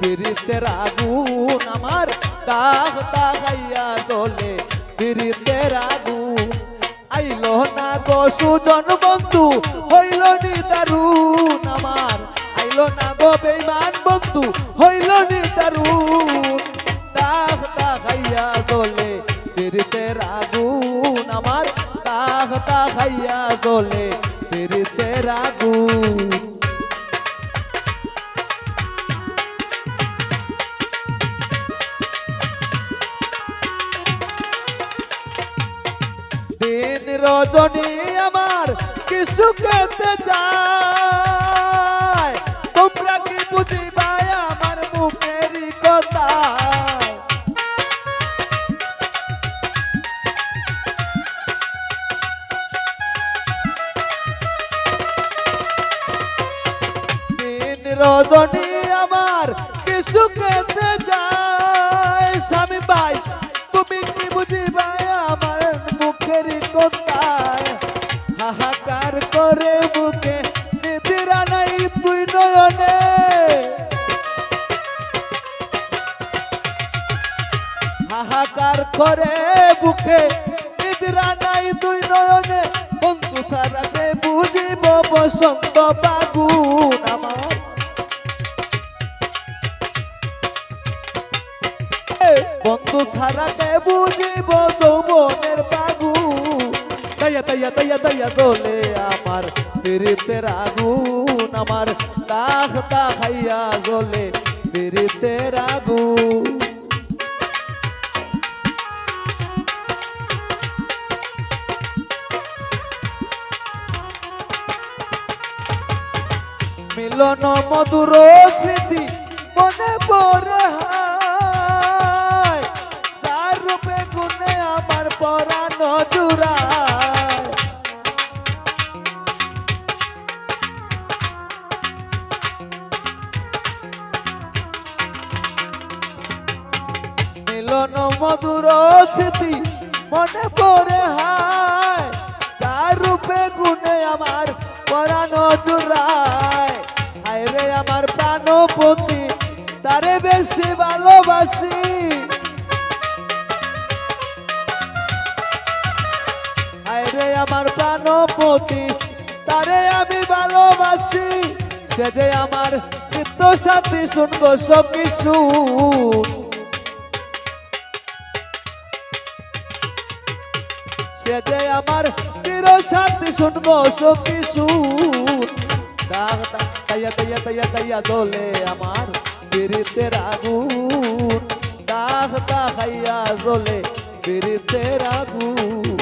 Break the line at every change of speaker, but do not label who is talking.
পিরিতের আগুন আমার দাহ দাহাইয়া দলে পিরিতের গুণ আইল না গো সুজন বন্ধু, হইল নি দারুণ আমার। আইল না গো বেইমান বন্ধু, হইল নি দারুণ দাহ দাহাইয়া দলে পিরিতের আগুন আমার দাহ দাহাইয়া দলে পিরিতের আগুন দিন রজনী আমার কিছু খেতে যায়। তোমরা কি বুঝিবাই আমার মুখেরই কথা? দিন রজনী আমার কিছু খেতে হাহাকার করে বুকে। নিদিরা নাই তুই নয়নে, বন্ধু সারাতে বুঝিব বসন্ত আমার বন্ধু ছাড়াতে বুঝিব যৌবনের বাবু। তাইয়া তাইয়া তাইয়া তাইয়া চলে আমার ফিরিতের আগুন আমার দাগ দাগাইয়া জলে ফিরিতের আগুন মিলন মধুর স্মৃতি মনে পড়ে যার রূপে গুনে আমার পরানো জুড়ায়। মিলন মধুর স্মৃতি মনে পড়ে হায়। যার রূপে গুনে আমার পরানো হায় রে আমার প্রাণপতি, তারে বেশি ভালোবাসি। রে আমার প্রাণপতি, তারে আমি ভালোবাসি। সে যে আমার চিত্ত সাথী শুনব সব কিছু সে যে আমার চির শান্তি শুনব সখী সুর। দাগ দাগ তাইয়া তাইয়া তাইয়া তাইয়া দোলে আমার পিরিতের আগুন দা খাইয়া জলে পিরিতের আগুন